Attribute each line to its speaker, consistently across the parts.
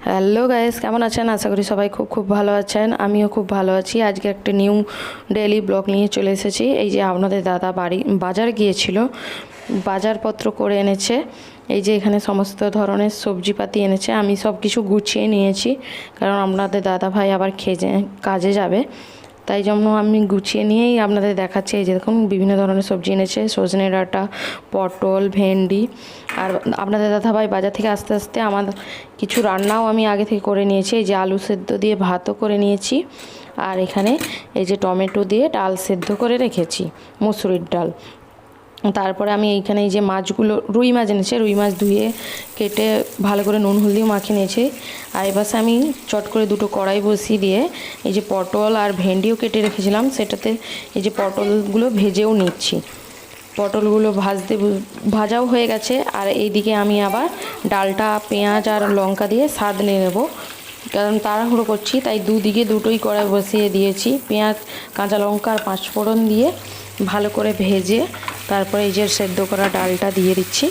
Speaker 1: Hello guys, কেমন আছেন? আশা করি সবাই খুব খুব ভালো আছেন। আমিও খুব ভালো আছি। আজকে একটা নিউ ডেলি ব্লগ নিয়ে চলে এসেছি। এই যে আপনাদের দাদা বাড়ি, বাজার গিয়েছিল। বাজারপত্র করে এনেছে। এই যে এখানে সমস্ত ধরনের সবজিপাতি এনেছে। আমি সব কিছু গুছিয়ে নিয়েছি। কারণ আপনাদের দাদা ভাই আবার খেয়ে কাজে যাবে। তাই জন্য আমি গুছিয়ে নিয়েই আপনাদের দেখাচ্ছি, এই যে দেখুন, বিভিন্ন ধরনের সবজি এনেছে, সজনে ডাঁটা, পটল, ভেন্ডি। আর আপনাদের দাদাভাই বাজার থেকে আস্তে আস্তে আমার কিছু রান্নাও আমি আগে থেকে করে নিয়েছি, এই যে আলু সেদ্ধ দিয়ে ভাতও করে নিয়েছি। আর এখানে এই যে টমেটো দিয়ে ডাল সেদ্ধ করে রেখেছি, মুসুরির ডাল। তারপরে আমি এইখানে এই যে মাছগুলো, রুই মাছ এনেছে, রুই মাছ ধুয়ে কেটে ভালো করে নুন, হলদিও মাখিয়ে নিয়েছি। আর এবারে আমি চট করে দুটো কড়াই বসিয়ে দিয়ে এই যে পটল আর ভেন্ডিও কেটে রেখেছিলাম, সেটাতে এই যে পটলগুলো ভেজেও নিচ্ছি। পটলগুলো ভাজতে ভাজাও হয়ে গেছে, আর এইদিকে আমি আবার ডালটা, পেঁয়াজ আর লঙ্কা দিয়ে স্বাদ নিয়ে নেব। কারণ তাড়াহুড়ো করছি, তাই দুদিকে দুটোই কড়াই বসিয়ে দিয়েছি। পেঁয়াজ, কাঁচা লঙ্কা আর পাঁচফোড়ন দিয়ে ভালো করে ভেজে তারপরে এই যে সেদ্ধ করা ডালটা দিয়ে দিচ্ছি।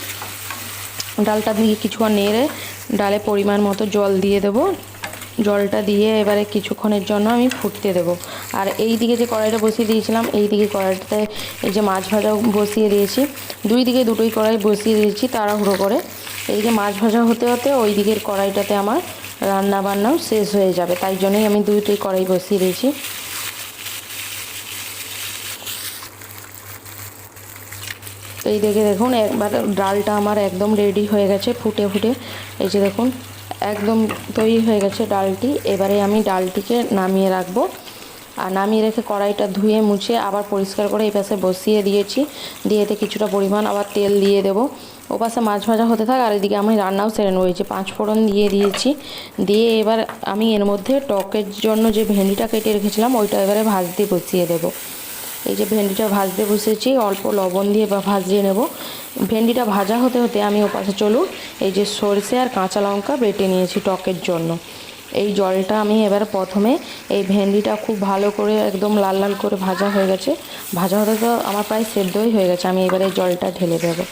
Speaker 1: ডালটা দিয়ে কিছুক্ষণ নেড়ে ডালে পরিমাণ মতো জল দিয়ে দেবো। জলটা দিয়ে এবারে কিছুক্ষণের জন্য আমি ফুটতে দেবো। আর এই দিকে যে কড়াইটা বসিয়ে দিয়েছিলাম, এই দিকে কড়াইটাতে এই যে মাছ ভাজা বসিয়ে দিয়েছি। দুই দিকে দুটোই কড়াই বসিয়ে দিয়েছি তাড়াহুড়ো করে। এইদিকে মাছ ভাজা হতে হতে ওই দিকের কড়াইটাতে আমার রান্না বান্নাও শেষ হয়ে যাবে। তাই জন্যই আমি দুইটোই কড়াই বসিয়ে দিয়েছি। এই দেখে দেখুন, একবার ডালটা আমার একদম রেডি হয়ে গেছে, ফুটে ফুটে। এই যে দেখুন, একদম তৈরি হয়ে গেছে ডালটি। এবারে আমি ডালটিকে নামিয়ে রাখব। আর নামিয়ে রেখে কড়াইটা ধুয়ে মুছে আবার পরিষ্কার করে এই পাশে বসিয়ে দিয়েছি। দিয়ে এতে কিছুটা পরিমাণ আবার তেল দিয়ে দেবো। ও পাশে মাছ ভাজা হতে থাক, আর এদিকে আমি রান্নাও সেরে নেব। পাঁচ ফোড়ন দিয়ে দিয়েছি। দিয়ে এবার আমি এর মধ্যে টকের জন্য যে ভেন্ডিটা কেটে রেখেছিলাম, ওইটা এবারে ভাজতে বসিয়ে দেবো। এই যে ভেন্ডিটা ভাজতে বসেছি, অল্প লবণ দিয়ে বা ভাজিয়ে নেব। ভেন্ডিটা ভাজা হতে হতে আমি ও পাশে চলুন, এই যে সরষে আর কাঁচা লঙ্কা বেটে নিয়েছি টকের জন্য। এই জলটা আমি এবার প্রথমে এই ভেন্ডিটা খুব ভালো করে একদম লাল লাল করে ভাজা হয়ে গেছে। ভাজা হতে তো আমার প্রায় সেদ্ধই হয়ে গেছে, আমি এবারে জলটা ঢেলে দেবো।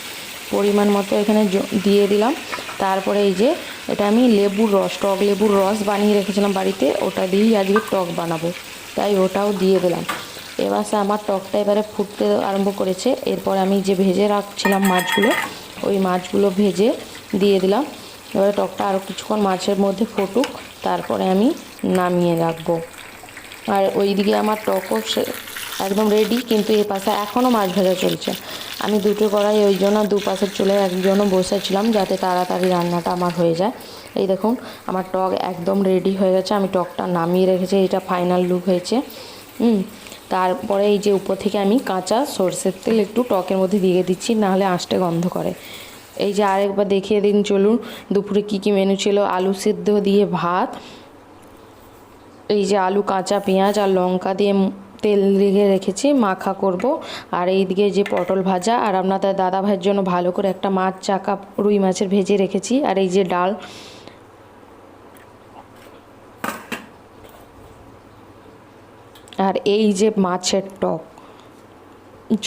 Speaker 1: পরিমাণ মতো এখানে দিয়ে দিলাম। তারপরে এই যে এটা আমি লেবুর রস, টক লেবুর রস বানিয়ে রেখেছিলাম বাড়িতে, ওটা দিয়েই আজকে টক বানাবো। তাই ওটাও দিয়ে দিলাম। এবার আমার টকটা এবারে ফুটতে আরম্ভ করেছে। এরপর আমি যে ভেজে রাখছিলাম মাছগুলো, ওই মাছগুলো ভেজে দিয়ে দিলাম। এবারে টকটা আরও কিছুক্ষণ মাছের মধ্যে ফুটুক, তারপরে আমি নামিয়ে রাখব। আর ওইদিকে আমার টকও সে একদম রেডি কিন্তু এ পাশে এখনও মাছ ভাজা চলছে। আমি দুটো কড়াই, ওই জন্য দুপাশের চলে একজনও বসেছিলাম যাতে তাড়াতাড়ি রান্নাটা আমার হয়ে যায়। এই দেখুন, আমার টক একদম রেডি হয়ে গেছে। আমি টকটা নামিয়ে রেখেছি, এটা ফাইনাল লুক হয়েছে। হুম তারপরে এই যে উপর থেকে আমি কাঁচা সর্ষের তেল একটু টকের মধ্যে দিয়ে দিচ্ছি, নাহলে আঁশটে গন্ধ করে। এই যে আরেকবার দেখিয়ে দিন চলুন, দুপুরে কী কী মেনু ছিল? আলু সিদ্ধ দিয়ে ভাত, এই যে আলু, কাঁচা পেঁয়াজ আর লঙ্কা দিয়ে তেল দিয়ে রেখেছি, মাখা করব। আর এইদিকে যে পটল ভাজা, আর আপনাদের দাদা ভাইয়ের জন্য ভালো করে একটা মাছ, চাকা, রুই মাছের ভেজে রেখেছি। আর এই যে ডাল আর এই যে মাছের টক,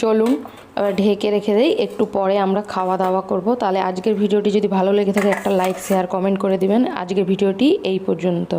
Speaker 1: চলুন এবার ঢেকে রেখে দেই। একটু পরে আমরা খাওয়া দাওয়া করব। তাহলে আজকের ভিডিওটি যদি ভালো লেগে থাকে একটা লাইক শেয়ার কমেন্ট করে দিবেন। আজকের ভিডিওটি এই পর্যন্ত।